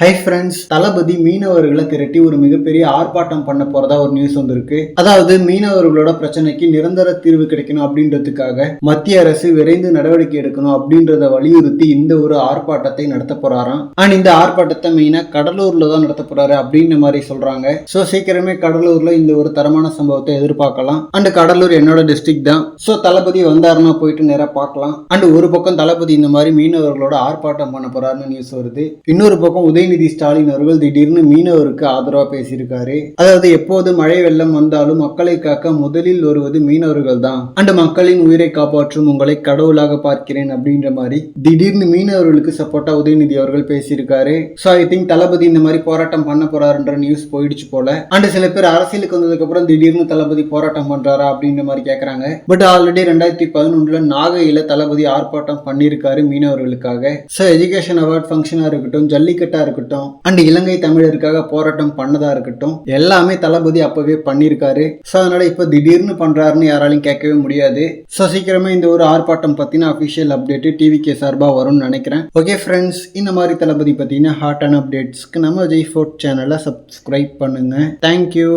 Hi friends தளபதி மீனவர்களை திரட்டி ஒரு மிகப்பெரிய ஆர்ப்பாட்டம் பண்ண போறதா ஒரு நியூஸ் வந்திருக்கு. அதாவது மீனவர்களோட பிரச்சனைக்கு நிரந்தர தீர்வு கிடைக்கணும் அப்படின்றதுக்காக மத்திய அரசு விரைந்து நடவடிக்கை எடுக்கணும் அப்படின்றத வலியுறுத்தி இந்த ஒரு ஆர்ப்பாட்டத்தை நடத்த போறாராம். அண்ட் இந்த ஆர்ப்பாட்டத்தை மெயினா கடலூர்ல தான் நடத்த போறாரு அப்படின்ற மாதிரி சொல்றாங்க. ஸோ சீக்கிரமே கடலூர்ல இந்த ஒரு தரமான சம்பவத்தை எதிர்பார்க்கலாம். அண்ட் கடலூர் என்னோட டிஸ்ட்ரிக்ட் தான். ஸோ தளபதி வந்தாருன்னா போயிட்டு நேராக பார்க்கலாம். அண்ட் ஒரு பக்கம் தளபதி இந்த மாதிரி மீனவர்களோட ஆர்ப்பாட்டம் பண்ண போறாருன்னு நியூஸ் வருது. இன்னொரு பக்கம் உதயநிதி ஸ்டாலின் அவர்கள் திடீர்னு மீனவருக்கு ஆதரவா பேசியிருக்காரு. அதாவது எப்போது மழை வெள்ளம் வந்தாலும் மக்களை காக்க முதலில் வருவது மீனவர்கள் தான். அண்ட் மக்களின் உயிரை காப்பாற்றும் உங்களை கடவுளாக பார்க்கிறேன் அப்படின்ற மாதிரி திடீர்னு மீனவர்களுக்கு சப்போர்ட்டா உதயநிதி அவர்கள் பேசியிருக்காரு. ஸோ ஐ திங்க் தளபதி இந்த மாதிரி போராட்டம் பண்ண போறாருன்ற நியூஸ் போயிடுச்சு போல. அண்ட் சில பேர் அரசியலுக்கு வந்ததுக்கு அப்புறம் திடீர்னு தளபதி போராட்டம் பண்றாரா அப்படின்ற மாதிரி கேக்குறாங்க. பட் ஆல்ரெடி ரெண்டாயிரத்தி பதினொன்றுல நாகையில தளபதி ஆர்ப்பாட்டம் பண்ணியிருக்காரு மீனவர்களுக்காக. ஸோ எஜுகேஷன் அவார்ட் ஃபங்க்ஷனா இருக்கட்டும் ஜல்லிக்கட்டா இருக்கட்டும் இருக்கட்டும். அண்ட் இலங்கை தமிழருக்காக போராட்டம் பண்ணதா இருக்கட்டும். எல்லாமே தளபதி அப்பவே பண்ணியிருக்காரு. ஸோ அதனால இப்போ திடீர்னு பண்றாருன்னு யாராலையும் கேட்கவே முடியாது. ஸோ சீக்கிரமே இந்த ஒரு ஆர்ப்பாட்டம் பத்தின அஃபிஷியல் அப்டேட் டிவிகே சார்பாக வரும்னு நினைக்கிறேன். ஓகே ஃப்ரெண்ட்ஸ் இந்த மாதிரி தளபதி பத்தின ஹாட் அண்ட் அப்டேட்ஸ்க்கு நம்ம ஜெய் ஃபோர்ட் சேனலை சப்ஸ்கிரைப் பண்ணுங்க. Thank you